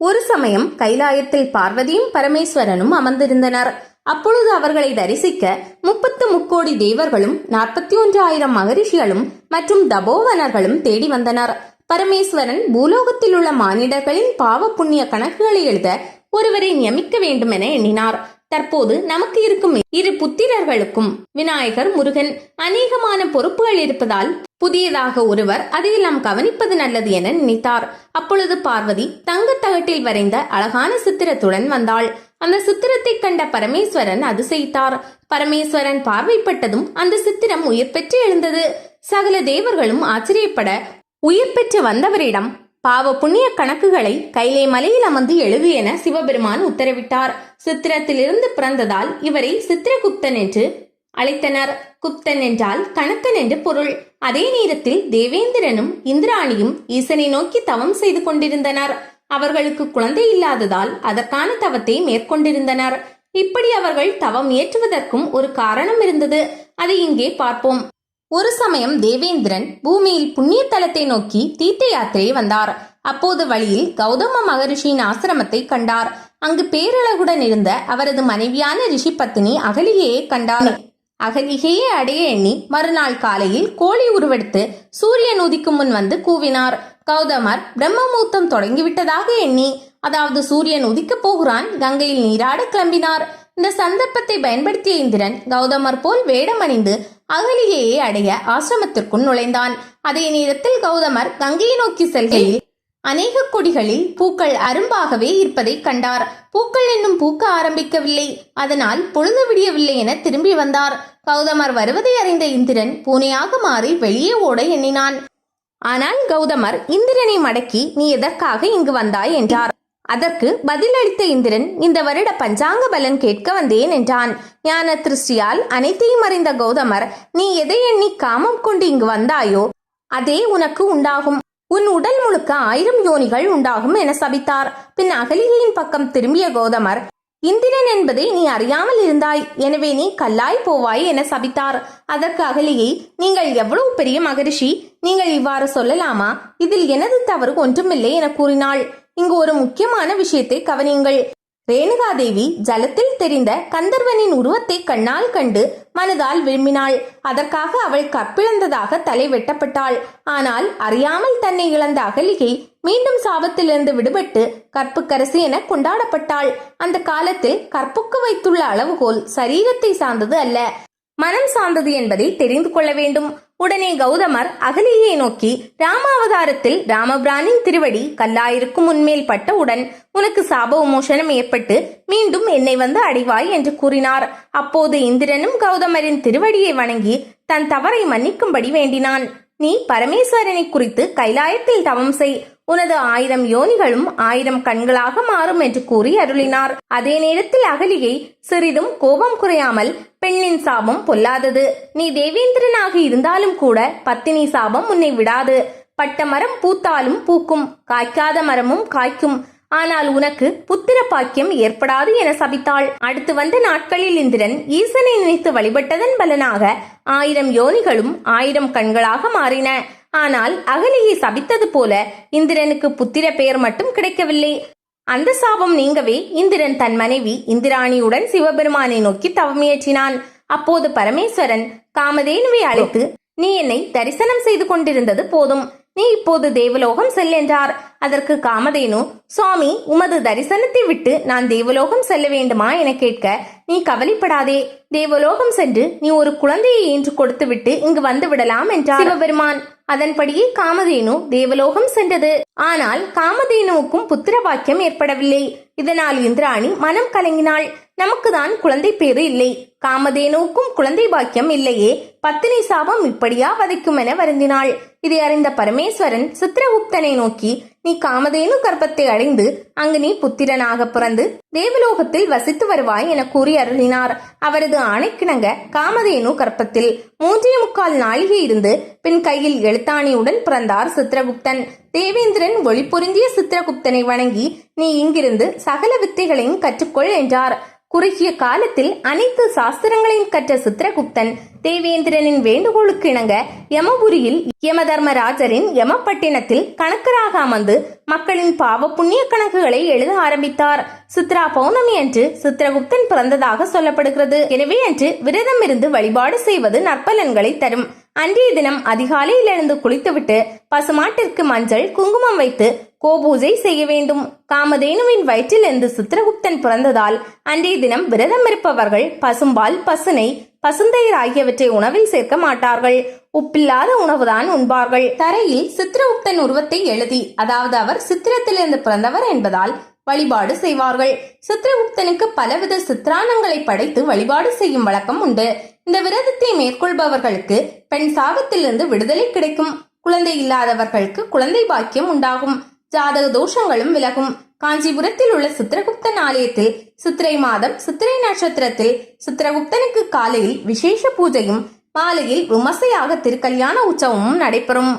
ஒரு சமயம் கைலாயத்தில் பார்வதியும் பரமேஸ்வரனும் அமர்ந்திருந்தனர். அப்பொழுது அவர்களை தரிசிக்க முப்பத்து முக்கோடி தேவர்களும் நாற்பத்தி ஒன்று ஆயிரம் மகரிஷிகளும் மற்றும் தபோவனர்களும் தேடி வந்தனர். பரமேஸ்வரன் பூலோகத்தில் உள்ள மானிடர்களின் பாவ புண்ணிய கணக்குகளை எழுத ஒருவரை நியமிக்க வேண்டும் என எண்ணினார். தற்போது நமக்கு இருக்கும் இரு புத்திரர்களுக்கும் விநாயகர் முருகன் அநேகமான பொறுப்புகள் இருப்பதால் புதியதாக ஒருவர் அதை எல்லாம் கவனிப்பது நல்லது என நினைத்தார். அப்பொழுது பார்வதி தங்க தகட்டில் வரைந்த அழகான சித்திரத்துடன் வந்தாள். அந்த சித்திரத்தை கண்ட பரமேஸ்வரன் அதிசயித்தார். பரமேஸ்வரன் பார்வைப்பட்டதும் அந்த சித்திரம் உயிர் பெற்று எழுந்தது. சகல தேவர்களும் ஆச்சரியப்பட உயிர் பெற்று வந்தவரிடம் பாவ புண்ணிய கணக்குகளை கைலை மலையில் அமர்ந்து எழுது என சிவபெருமான் உத்தரவிட்டார். சித்திரத்திலிருந்து பிறந்ததால் இவரை சித்திரகுப்தன் என்று அழைத்தனர் குப்தன் என்றால் கணக்கன் என்று பொருள். அதே நேரத்தில் தேவேந்திரனும் இந்திராணியும் ஈசனை நோக்கி தவம் செய்து கொண்டிருந்தனர். அவர்களுக்கு குழந்தை இல்லாததால் அதற்கான தவத்தை மேற்கொண்டிருந்தனர். இப்படி அவர்கள் தவம் ஏற்றுவதற்கும் ஒரு காரணம் இருந்தது. அதை இங்கே பார்ப்போம். ஒரு சமயம் தேவேந்திரன் பூமியில் புண்ணிய தலத்தை நோக்கி தீர்த்த யாத்திரை வந்தார். அப்போது வழியில் கௌதம மகரிஷியின் ஆசிரமத்தை கண்டார். அங்கு பேரழகுடன் இருந்த அவரது மனைவியான ரிஷி பத்தினி அகலியையே கண்டார். அகலிகையை அடைய எண்ணி மறுநாள் காலையில் கோழி உருவெடுத்து சூரியன் உதிக்கும் முன் வந்து கூவினார். கௌதமர் பிரம்மமூர்த்தம் தொடங்கிவிட்டதாக எண்ணி அதாவது சூரியன் உதிக்கப் போகிறான் கங்கையில் நீராட கிளம்பினார். இந்த சந்தர்ப்பத்தை பயன்படுத்திய இந்திரன் கௌதமர் போல் வேடமணிந்து அகலிகையை அடைய ஆசிரமத்திற்குள் நுழைந்தான். அதே நேரத்தில் கௌதமர் கங்கையை நோக்கி செல்கையில் அநேக கொடிகளில் பூக்கள் அரும்பாகவே இருப்பதை கண்டார். பூக்கள் இன்னும் பூக்க ஆரம்பிக்கவில்லை அதனால் பொழுது விடியவில்லை என திரும்பி வந்தார். கௌதமர் வருவதை அறிந்த இந்திரன் பூனையாக மாறி வெளியே ஓட எண்ணினான். ஆனால் கௌதமர் இந்திரனை மடக்கி நீ எதற்காக இங்கு வந்தாய்? என்றார். அதற்கு பதிலளித்த இந்திரன் இந்த வருட பஞ்சாங்க பலன் கேட்க வந்தேன் என்றான். ஞான திருஷ்டியால் அனைத்தையும் அறிந்த கௌதமர் நீ எதை எண்ணி காமம் கொண்டு இங்கு வந்தாயோ அதே உனக்கு உண்டாகும். உன் உடல் முழுக்க ஆயிரம் யோனிகள் உண்டாகும் என சபித்தார். பின் அகலிகையின் பக்கம் திரும்பிய கௌதமர் இந்திரன் என்பதை நீ அறியாமல் இருந்தாய். எனவே நீ கல்லாய் போவாய் என சபித்தார். அதற்கு அகலியை நீங்கள் எவ்வளவு பெரிய மகரிஷி? நீங்கள் இவ்வாறு சொல்லலாமா? இதில் எனது தவறு ஒன்றுமில்லை என கூறினாள். இங்கு ஒரு முக்கியமான விஷயத்தை கவனியுங்கள். ரேணுகாதேவி ஜலத்தில் தெரிந்த கந்தர்வனின் உருவத்தை கண்ணால் கண்டு மனதால் விரும்பினாள். அதற்காக அவள் கற்பிழந்ததாக தலை வெட்டப்பட்டாள் ஆனால் அறியாமல் தன்னை இழந்த அகலிகை மீண்டும் சாபத்திலிருந்து விடுபட்டு கற்புக்கரசி என கொண்டாடப்பட்டாள். அந்த காலத்தில் கற்புக்கு வைத்துள்ள அளவுகோல் சரீரத்தை சார்ந்தது அல்ல. மனம் சார்ந்தது என்பதை தெரிந்து கொள்ள வேண்டும். உடனே கௌதமர் அகலியை நோக்கி ராமாவதாரத்தில் ராமபிரானின் திருவடி கல்லாயிருக்கும் உன்மேல் பட்டவுடன் உனக்கு சாப உமோஷனம் ஏற்பட்டு மீண்டும் என்னை வந்து அடைவாய் என்று கூறினார். அப்போது இந்திரனும் கௌதமரின் திருவடியை வணங்கி தன் தவறை மன்னிக்கும்படி வேண்டினான். நீ பரமேஸ்வரனை குறித்து கைலாயத்தில் தவம் செய். உனது ஆயிரம் யோனிகளும் ஆயிரம் கண்களாக மாறும் என்று கூறி அருளினார். அதே நேரத்தில் அகலிகை சிறிதும் கோபம் குறையாமல் பெண்ணின் சாபம் பொல்லாதது. நீ தேவேந்திரனாக இருந்தாலும் கூட பத்தினி சாபம் உன்னை விடாது. பட்ட மரம் பூத்தாலும் பூக்கும். காய்க்காத மரமும் காய்க்கும். ஆனால் உனக்கு புத்திர பாக்கியம் ஏற்படாது என சபித்தாள். அடுத்து வந்த நாட்களில் இந்திரன் ஈசனை நினைத்து வழிபட்டதன் பலனாக ஆயிரம் யோனிகளும் ஆயிரம் கண்களாக மாறின. ஆனால் அகலியை சபித்தது போல இந்திரனுக்கு புத்திர பெயர் மட்டும் கிடைக்கவில்லை. அந்த சாபம் நீங்கவே இந்திரன் தன் மனைவி இந்திராணியுடன் சிவபெருமானை நோக்கி தவமியற்றினான் அப்போது பரமேஸ்வரன் காமதேனுவை அழைத்து நீ என்னை தரிசனம் செய்து கொண்டிருந்தது போதும். நீ இப்போது தேவலோகம் செல் என்றார். அதற்கு காமதேனு சுவாமி உமது தரிசனத்தை விட்டு நான் தேவலோகம் செல்ல வேண்டுமா என கேட்க நீ கவலைப்படாதே. தேவலோகம் சென்று நீ ஒரு குழந்தையை ஈன்று கொடுத்துவிட்டு இங்கு வந்து விடலாம் என்றார். சிவபெருமான் அதன்படியே காமதேனு தேவலோகம் சென்றது. ஆனால் காமதேனுவுக்கும் புத்திர பாக்கியம் ஏற்படவில்லை. இதனால் இந்திராணி மனம் கலங்கினாள். நமக்குதான் குழந்தை பேரு இல்லை. காமதேனுவுக்கும் குழந்தை பாக்கியம் இல்லையே. பத்தினி சாபம் இப்படியா வதைக்கும் என வருந்தினாள். இதை அறிந்த பரமேஸ்வரன் சித்திரகுப்தனை நோக்கி நீ காமதேனு கர்ப்பத்தை அடைந்து அங்கு நீ புத்திரனாக பிறந்து தேவலோகத்தில் வசித்து வருவாய் என கூறி அருளினார். அவரது ஆணைக்கிணங்க காமதேனு கர்ப்பத்தில் மூன்றே முக்கால் நாளிகை இருந்து பின் கையில் எழுத்தாணியுடன் பிறந்தார் சித்திரகுப்தன். தேவேந்திரன் ஒளிபொருந்திய சித்திரகுப்தனை வணங்கி நீ இங்கிருந்து சகல வித்தைகளையும் கற்றுக்கொள் என்றார். குறுகிய காலத்தில் அனைத்து சாஸ்திரங்களையும் கற்ற சித்திரகுப்தன் தேவேந்திரனின் வேண்டுகோளுக்கு இணங்க யமபுரியில் யமதர்மராஜரின் யமப்பட்டினத்தில் கணக்கராக அமர்ந்து மக்களின் பாவ புண்ணிய கணக்குகளை எழுத ஆரம்பித்தார். சித்ரா பௌர்ணமி அன்று சித்திரகுப்தன் பிறந்ததாக சொல்லப்படுகிறது. எனவே அன்று விரதம் இருந்து வழிபாடு செய்வது நற்பலன்களை தரும். அன்றைய தினம் அதிகாலையில் எழுந்து குளித்துவிட்டு பசுமாட்டிற்கு மஞ்சள் குங்குமம் வைத்து கோபூஜை செய்ய வேண்டும். காமதேனுவின் வயிற்றில் இருந்து சித்திரகுப்தன் பிறந்ததால் அன்றைய தினம் விரதம் இருப்பவர்கள் பசும்பால் பசுனை பசுந்தயிர் ஆகியவற்றை உணவில் சேர்க்க மாட்டார்கள். உப்பில்லாத உணவுதான் உண்பார்கள். தரையில் சித்திரகுப்தன் உருவத்தை எழுதி அதாவது அவர் சித்திரத்திலிருந்து பிறந்தவர் என்பதால் வழிபாடு செய்வார்கள். சித்திரகுப்தனுக்கு பலவித சித்திரானங்களை படைத்து வழிபாடு செய்யும் வழக்கம் உண்டு. இந்த விரதத்தை மேற்கொள்பவர்களுக்கு பெண் சாபத்திலிருந்து விடுதலை கிடைக்கும். குழந்தை இல்லாதவர்களுக்கு குழந்தை பாக்கியம் உண்டாகும். ஜாதக தோஷங்களும் விலகும். காஞ்சிபுரத்தில் உள்ள சித்திரகுப்தன் ஆலயத்தில் சித்திரை மாதம் சித்திரை நட்சத்திரத்தில் சித்திரகுப்தனுக்கு காலையில் விசேஷ பூஜையும் மாலையில் விமர்சையாக திருக்கல்யாண உற்சவமும் நடைபெறும்.